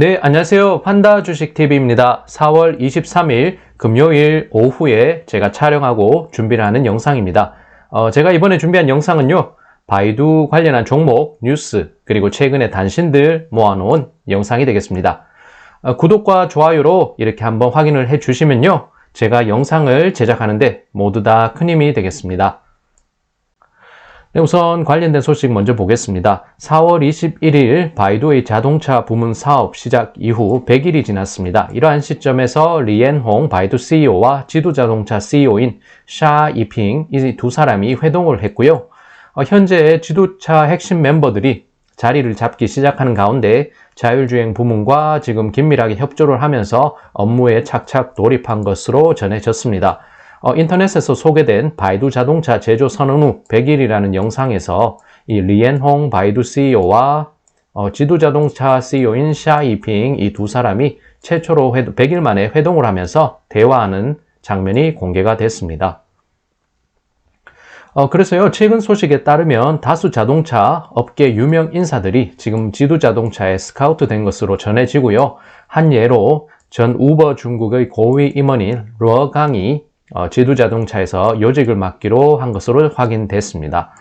네, 안녕하세요. 판다 주식TV입니다. 4월 23일 금요일 오후에 제가 촬영하고 준비를 하는 영상입니다. 어, 제가 이번에 준비한 영상은요, 바이두 관련한 종목, 뉴스, 그리고 최근의 단신들 모아놓은 영상이 되겠습니다. 어, 구독과 좋아요로 이렇게 한번 확인을 해 주시면요, 제가 영상을 제작하는데 모두 다 큰 힘이 되겠습니다. 네, 우선 관련된 소식 먼저 보겠습니다. 4월 21일 바이두의 자동차 부문 사업 시작 이후 100일이 지났습니다. 이러한 시점에서 리엔홍 바이두 CEO와 지도자동차 CEO인 샤 이핑 이 두 사람이 회동을 했고요. 어, 현재 지도차 핵심 멤버들이 자리를 잡기 시작하는 가운데 자율주행 부문과 지금 긴밀하게 협조를 하면서 업무에 착착 돌입한 것으로 전해졌습니다. 어, 인터넷에서 소개된 바이두 자동차 제조 선언 후 100일이라는 영상에서 이 리엔홍 바이두 CEO와 어, 지도 자동차 CEO인 샤 이핑 이 두 사람이 최초로 회도, 100일 만에 회동을 하면서 대화하는 장면이 공개가 됐습니다. 어, 그래서요, 최근 소식에 따르면 다수 자동차 업계 유명 인사들이 지금 지도 자동차에 스카우트 된 것으로 전해지고요. 한 예로 전 우버 중국의 고위 임원인 러강이 어, 지도자동차에서 요직을 맡기로 한 것으로 확인됐습니다.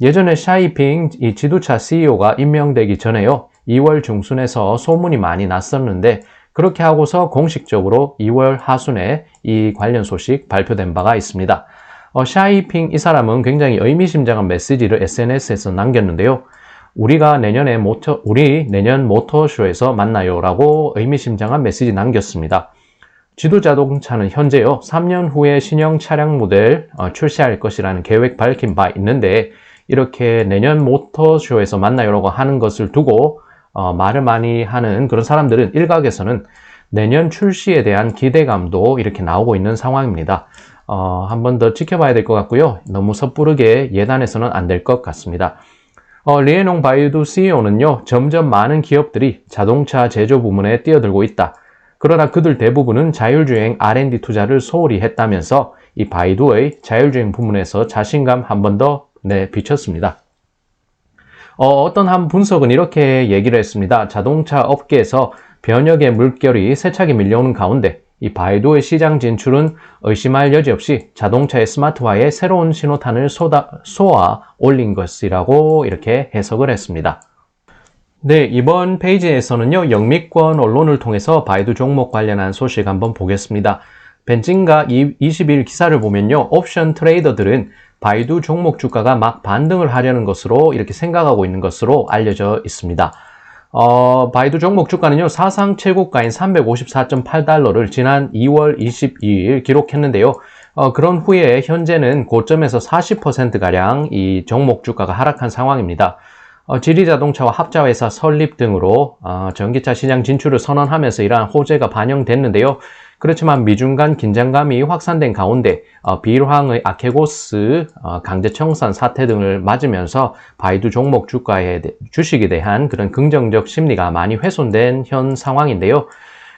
예전에 샤이핑 이 지도차 CEO가 임명되기 전에요. 2월 중순에서 소문이 많이 났었는데 그렇게 하고서 공식적으로 2월 하순에 이 관련 소식 발표된 바가 있습니다. 어, 샤이핑 이 사람은 굉장히 의미심장한 메시지를 SNS에서 남겼는데요. 우리가 내년에 모터, 우리 내년 모터쇼에서 만나요라고 의미심장한 메시지 남겼습니다. 지도자동차는 현재요 3년 후에 신형 차량 모델 어, 출시할 것이라는 계획 밝힌 바 있는데 이렇게 내년 모터쇼에서 만나요라고 하는 것을 두고 어, 말을 많이 하는 그런 사람들은 일각에서는 내년 출시에 대한 기대감도 이렇게 나오고 있는 상황입니다. 어, 한 번 더 지켜봐야 될 것 같고요. 너무 섣부르게 예단해서는 안 될 것 같습니다. 어, 리에농 바이두 CEO는요, 점점 많은 기업들이 자동차 제조 부문에 뛰어들고 있다. 그러나 그들 대부분은 자율주행 R&D 투자를 소홀히 했다면서 이 바이두의 자율주행 부문에서 자신감 한 번 더 내 비쳤습니다. 어, 떤 한 분석은 이렇게 얘기를 했습니다. 자동차 업계에서 변혁의 물결이 세차게 밀려오는 가운데 이 바이두의 시장 진출은 의심할 여지 없이 자동차의 스마트화에 새로운 신호탄을 쏟아, 쏘아 올린 것이라고 이렇게 해석을 했습니다. 네, 이번 페이지에서는요, 영미권 언론을 통해서 바이두 종목 관련한 소식 한번 보겠습니다. 벤진가 20일 기사를 보면요, 옵션 트레이더들은 바이두 종목 주가가 막 반등을 하려는 것으로 이렇게 생각하고 있는 것으로 알려져 있습니다. 어, 바이두 종목 주가는요, 사상 최고가인 354.8달러를 지난 2월 22일 기록했는데요. 어, 그런 후에 현재는 고점에서 40%가량 이 종목 주가가 하락한 상황입니다. 어, 지리자동차와 합자회사 설립 등으로 어, 전기차 시장 진출을 선언하면서 이러한 호재가 반영됐는데요. 그렇지만 미중 간 긴장감이 확산된 가운데 어, 비일황의 아케고스 어, 강제청산 사태 등을 맞으면서 바이두 종목 주가에 주식에 대한 그런 긍정적 심리가 많이 훼손된 현 상황인데요.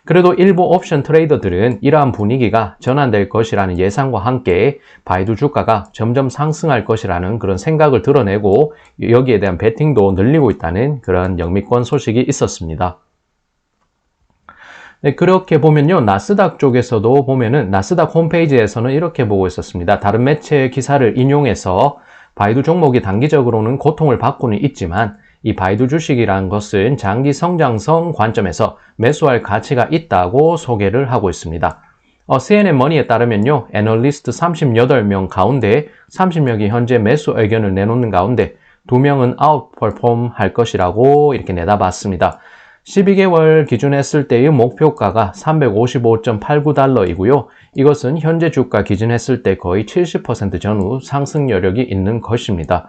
그래도 일부 옵션 트레이더들은 이러한 분위기가 전환될 것이라는 예상과 함께 바이두 주가가 점점 상승할 것이라는 그런 생각을 드러내고 여기에 대한 베팅도 늘리고 있다는 그런 영미권 소식이 있었습니다. 네, 그렇게 보면요. 나스닥 쪽에서도 보면은 나스닥 홈페이지에서는 이렇게 보고 있었습니다. 다른 매체 기사를 인용해서 바이두 종목이 단기적으로는 고통을 받고는 있지만 이 바이두 주식이라는 것은 장기 성장성 관점에서 매수할 가치가 있다고 소개를 하고 있습니다. 어, CNN 머니에 따르면요, 애널리스트 38명 가운데 30명이 현재 매수 의견을 내놓는 가운데 2명은 아웃퍼폼 할 것이라고 이렇게 내다봤습니다. 12개월 기준했을 때의 목표가가 355.89달러이고요. 이것은 현재 주가 기준했을 때 거의 70% 전후 상승 여력이 있는 것입니다.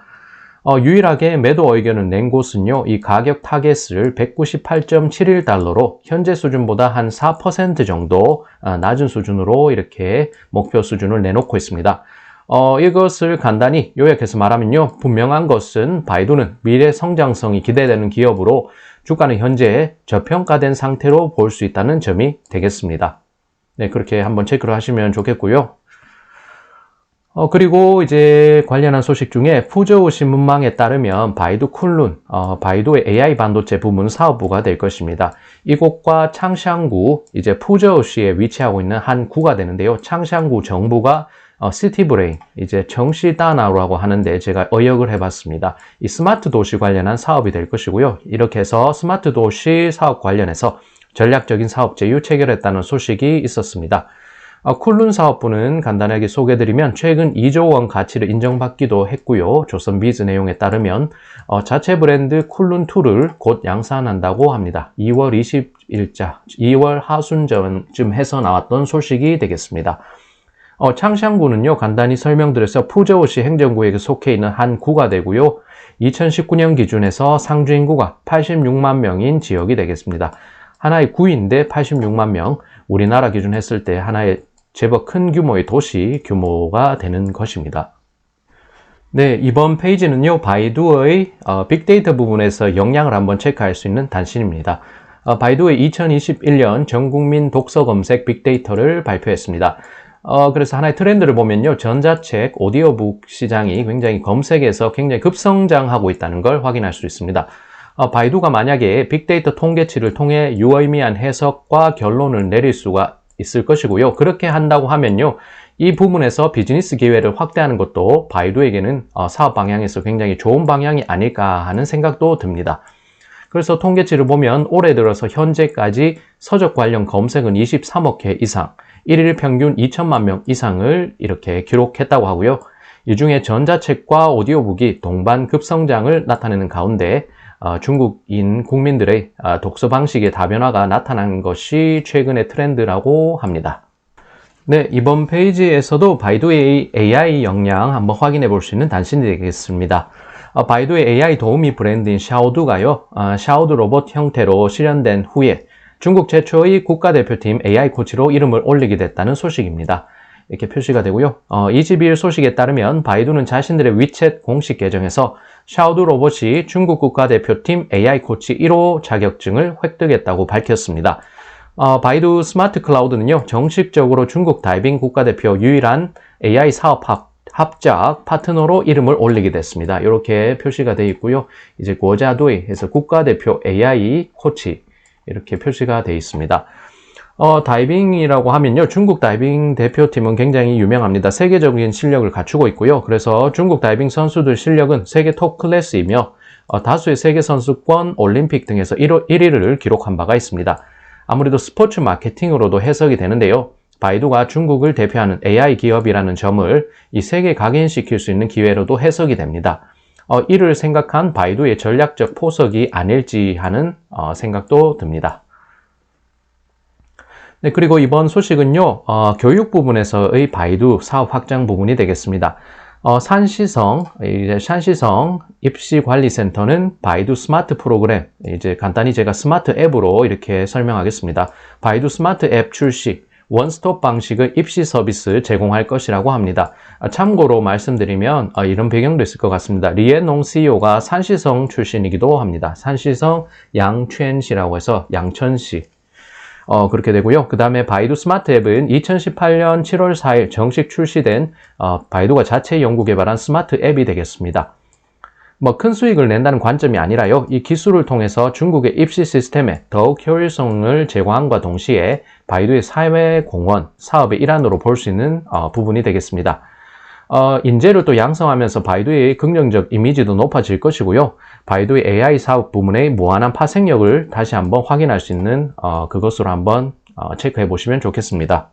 어, 유일하게 매도 의견을 낸 곳은요, 이 가격 타겟을 198.71달러로 현재 수준보다 한 4% 정도 어, 낮은 수준으로 이렇게 목표 수준을 내놓고 있습니다. 어, 이것을 간단히 요약해서 말하면요, 분명한 것은 바이두는 미래 성장성이 기대되는 기업으로 주가는 현재 저평가된 상태로 볼 수 있다는 점이 되겠습니다. 네, 그렇게 한번 체크를 하시면 좋겠고요. 어, 그리고 이제 관련한 소식 중에 푸저우 신문망에 따르면 바이두 쿤룬, 어, 바이두의 AI 반도체 부문 사업부가 될 것입니다. 이곳과 창샹구, 이제 푸저우시에 위치하고 있는 한 구가 되는데요. 창샹구 정부가 어, 시티브레인, 이제 정시다나라고 하는데 제가 어역을 해봤습니다. 이 스마트 도시 관련한 사업이 될 것이고요. 이렇게 해서 스마트 도시 사업 관련해서 전략적인 사업 제휴 체결했다는 소식이 있었습니다. 어, 쿨룬 사업부는 간단하게 소개드리면 최근 2조 원 가치를 인정받기도 했고요. 조선비즈 내용에 따르면 어, 자체 브랜드 쿨룬2를 곧 양산한다고 합니다. 2월 20일자, 2월 하순쯤 해서 나왔던 소식이 되겠습니다. 어, 창샹구는요, 간단히 설명드려서 푸저우시 행정구역에 속해 있는 한 구가 되고요. 2019년 기준에서 상주 인구가 86만 명인 지역이 되겠습니다. 하나의 구인데 86만 명, 우리나라 기준 했을 때 하나의 제법 큰 규모의 도시 규모가 되는 것입니다. 네, 이번 페이지는요, 바이두의 어, 빅데이터 부분에서 역량을 한번 체크할 수 있는 단신입니다. 어, 바이두의 2021년 전국민 독서 검색 빅데이터를 발표했습니다. 어, 그래서 하나의 트렌드를 보면요, 전자책, 오디오북 시장이 굉장히 검색에서 굉장히 급성장하고 있다는 걸 확인할 수 있습니다. 어, 바이두가 만약에 빅데이터 통계치를 통해 유의미한 해석과 결론을 내릴 수가 있을 것이고요. 그렇게 한다고 하면요. 이 부분에서 비즈니스 기회를 확대하는 것도 바이두에게는 어, 사업 방향에서 굉장히 좋은 방향이 아닐까 하는 생각도 듭니다. 그래서 통계치를 보면 올해 들어서 현재까지 서적 관련 검색은 23억 회 이상, 1일 평균 2천만 명 이상을 이렇게 기록했다고 하고요. 이 중에 전자책과 오디오북이 동반 급성장을 나타내는 가운데 어, 중국인 국민들의 어, 독서 방식의 다변화가 나타난 것이 최근의 트렌드라고 합니다. 네, 이번 페이지에서도 바이두의 AI 역량 한번 확인해 볼 수 있는 단신이 되겠습니다. 어, 바이두의 AI 도우미 브랜드인 샤오두가요, 샤오두 로봇 형태로 실현된 후에 중국 최초의 국가대표팀 AI 코치로 이름을 올리게 됐다는 소식입니다. 이렇게 표시가 되고요. 어, 22일 소식에 따르면 바이두는 자신들의 위챗 공식 계정에서 샤오두 로봇이 중국 국가대표팀 AI 코치 1호 자격증을 획득했다고 밝혔습니다. 어, 바이두 스마트 클라우드는요, 정식적으로 중국 다이빙 국가대표 유일한 AI 사업 합, 합작 파트너로 이름을 올리게 됐습니다. 이렇게 표시가 되어 있고요. 이제 고자도이 해서 국가대표 AI 코치 이렇게 표시가 되어 있습니다. 어, 다이빙이라고 하면요. 중국 다이빙 대표팀은 굉장히 유명합니다. 세계적인 실력을 갖추고 있고요. 그래서 중국 다이빙 선수들 실력은 세계 톱 클래스이며 어, 다수의 세계 선수권, 올림픽 등에서 1위, 1위를 기록한 바가 있습니다. 아무래도 스포츠 마케팅으로도 해석이 되는데요. 바이두가 중국을 대표하는 AI 기업이라는 점을 이 세계에 각인시킬 수 있는 기회로도 해석이 됩니다. 어, 이를 생각한 바이두의 전략적 포석이 아닐지 하는 어, 생각도 듭니다. 네, 그리고 이번 소식은요, 어, 교육 부분에서의 바이두 사업 확장 부분이 되겠습니다. 어, 산시성, 이제 산시성 입시관리센터는 바이두 스마트 프로그램, 이제 간단히 제가 스마트 앱으로 이렇게 설명하겠습니다. 바이두 스마트 앱 출시, 원스톱 방식의 입시 서비스 제공할 것이라고 합니다. 아, 참고로 말씀드리면 어, 이런 배경도 있을 것 같습니다. 리에농 CEO가 산시성 출신이기도 합니다. 산시성 양춘시라고 해서 양천시 어, 그렇게 되고요. 그 다음에 바이두 스마트 앱은 2018년 7월 4일 정식 출시된 어, 바이두가 자체 연구 개발한 스마트 앱이 되겠습니다. 뭐 큰 수익을 낸다는 관점이 아니라요. 이 기술을 통해서 중국의 입시 시스템에 더욱 효율성을 제공함과 동시에 바이두의 사회 공헌 사업의 일환으로 볼 수 있는 어, 부분이 되겠습니다. 어, 인재를 또 양성하면서 바이두의 긍정적 이미지도 높아질 것이고요. 바이두의 AI 사업 부문의 무한한 파생력을 다시 한번 확인할 수 있는 어, 그것으로 한번 어, 체크해 보시면 좋겠습니다.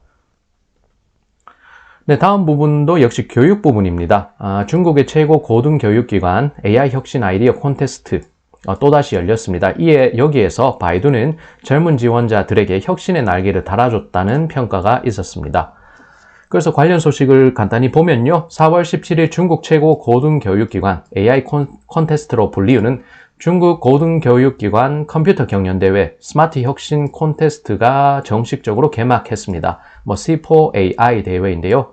네, 다음 부분도 역시 교육 부분입니다. 아, 중국의 최고 고등교육기관 AI 혁신 아이디어 콘테스트 어, 또다시 열렸습니다. 이에 여기에서 바이두는 젊은 지원자들에게 혁신의 날개를 달아줬다는 평가가 있었습니다. 그래서 관련 소식을 간단히 보면요. 4월 17일 중국 최고 고등교육기관 AI 콘테스트로 불리우는 중국 고등교육기관 컴퓨터 경연대회 스마트 혁신 콘테스트가 정식적으로 개막했습니다. 뭐 C4 AI 대회인데요.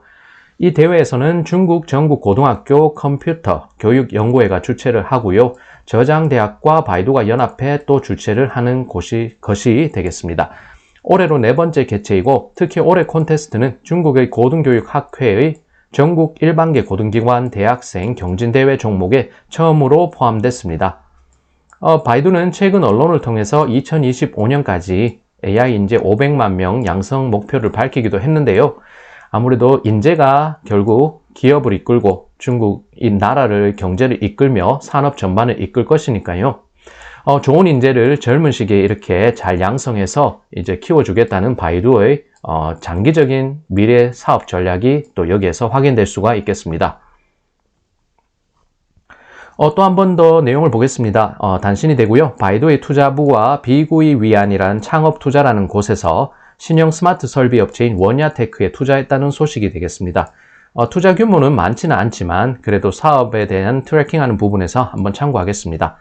이 대회에서는 중국 전국 고등학교 컴퓨터 교육연구회가 주최를 하고요. 저장대학과 바이두가 연합해 또 주최를 하는 곳이, 것이 되겠습니다. 올해로 네 번째 개최이고 특히 올해 콘테스트는 중국의 고등교육학회의 전국 일반계 고등기관 대학생 경진대회 종목에 처음으로 포함됐습니다. 어, 바이두는 최근 언론을 통해서 2025년까지 AI 인재 500만 명 양성 목표를 밝히기도 했는데요. 아무래도 인재가 결국 기업을 이끌고 중국 이 나라를 경제를 이끌며 산업 전반을 이끌 것이니까요. 어, 좋은 인재를 젊은 시기에 이렇게 잘 양성해서 이제 키워주겠다는 바이두의 어, 장기적인 미래 사업 전략이 또 여기에서 확인될 수가 있겠습니다. 어, 또 한 번 더 내용을 보겠습니다. 어, 단신이 되고요. 바이두의 투자부와 비구이 위안이란 창업 투자라는 곳에서 신형 스마트 설비 업체인 원야테크에 투자했다는 소식이 되겠습니다. 어, 투자 규모는 많지는 않지만 그래도 사업에 대한 트래킹하는 부분에서 한번 참고하겠습니다.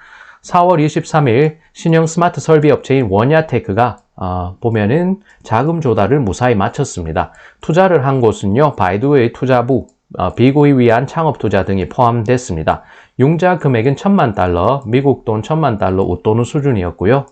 4월 23일 신형 스마트 설비 업체인 원야테크가 어, 보면은 자금 조달을 무사히 마쳤습니다. 투자를 한 곳은요, 바이두의 투자부, 어, 비고이 위한 창업 투자 등이 포함됐습니다. 융자 금액은 천만 달러, 미국 돈 천만 달러 웃도는 수준이었고요.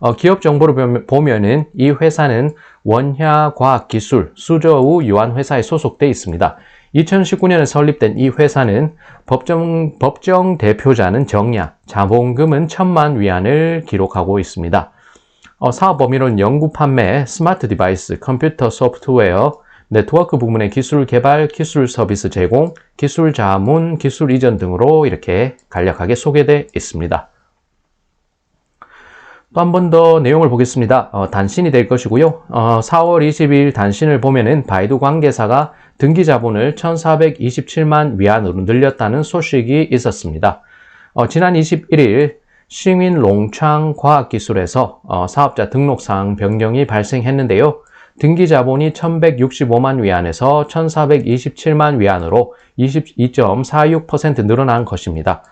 어, 기업 정보를 보면은 이 회사는 원야과학기술 수저우 유한회사에 소속돼 있습니다. 2019년에 설립된 이 회사는 법정, 법정 대표자는 정야, 자본금은 천만 위안을 기록하고 있습니다. 어, 사업 범위는 연구 판매, 스마트 디바이스, 컴퓨터 소프트웨어, 네트워크 부문의 기술 개발, 기술 서비스 제공, 기술 자문, 기술 이전 등으로 이렇게 간략하게 소개되어 있습니다. 또 한 번 더 내용을 보겠습니다. 어, 단신이 될 것이고요. 어, 4월 20일 단신을 보면은 바이두 관계사가 등기 자본을 1,427만 위안으로 늘렸다는 소식이 있었습니다. 어, 지난 21일 시민 롱창 과학기술에서 어, 사업자 등록상 변경이 발생했는데요. 등기 자본이 1165만 위안에서 1427만 위안으로 22.46% 늘어난 것입니다.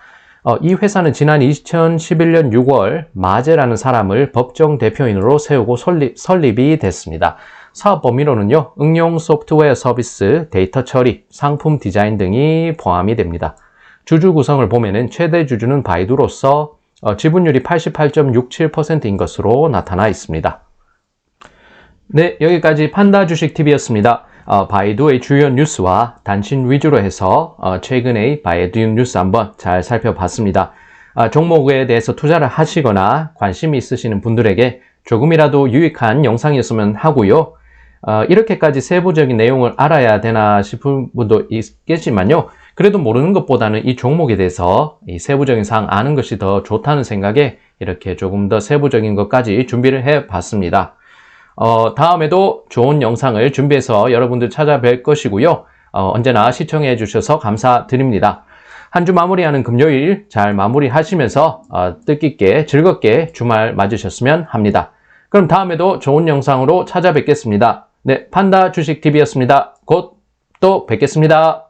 어, 이 회사는 지난 2011년 6월 마제라는 사람을 법정 대표인으로 세우고 설립, 설립이 됐습니다. 사업 범위로는요, 응용 소프트웨어 서비스, 데이터 처리, 상품 디자인 등이 포함이 됩니다. 주주 구성을 보면은 최대 주주는 바이두로서 어, 지분율이 88.67%인 것으로 나타나 있습니다. 네, 여기까지 판다 주식 TV였습니다. 어, 바이두의 주요 뉴스와 단신 위주로 해서 어, 최근의 바이두 뉴스 한번 잘 살펴봤습니다. 어, 종목에 대해서 투자를 하시거나 관심이 있으시는 분들에게 조금이라도 유익한 영상이었으면 하고요. 어, 이렇게까지 세부적인 내용을 알아야 되나 싶은 분도 있겠지만요. 그래도 모르는 것보다는 이 종목에 대해서 이 세부적인 사항 아는 것이 더 좋다는 생각에 이렇게 조금 더 세부적인 것까지 준비를 해 봤습니다. 어, 다음에도 좋은 영상을 준비해서 여러분들 찾아뵐 것이고요. 어, 언제나 시청해 주셔서 감사드립니다. 한 주 마무리하는 금요일 잘 마무리하시면서 어, 뜻깊게 즐겁게 주말 맞으셨으면 합니다. 그럼 다음에도 좋은 영상으로 찾아뵙겠습니다. 네, 판다 주식TV였습니다. 곧 또 뵙겠습니다.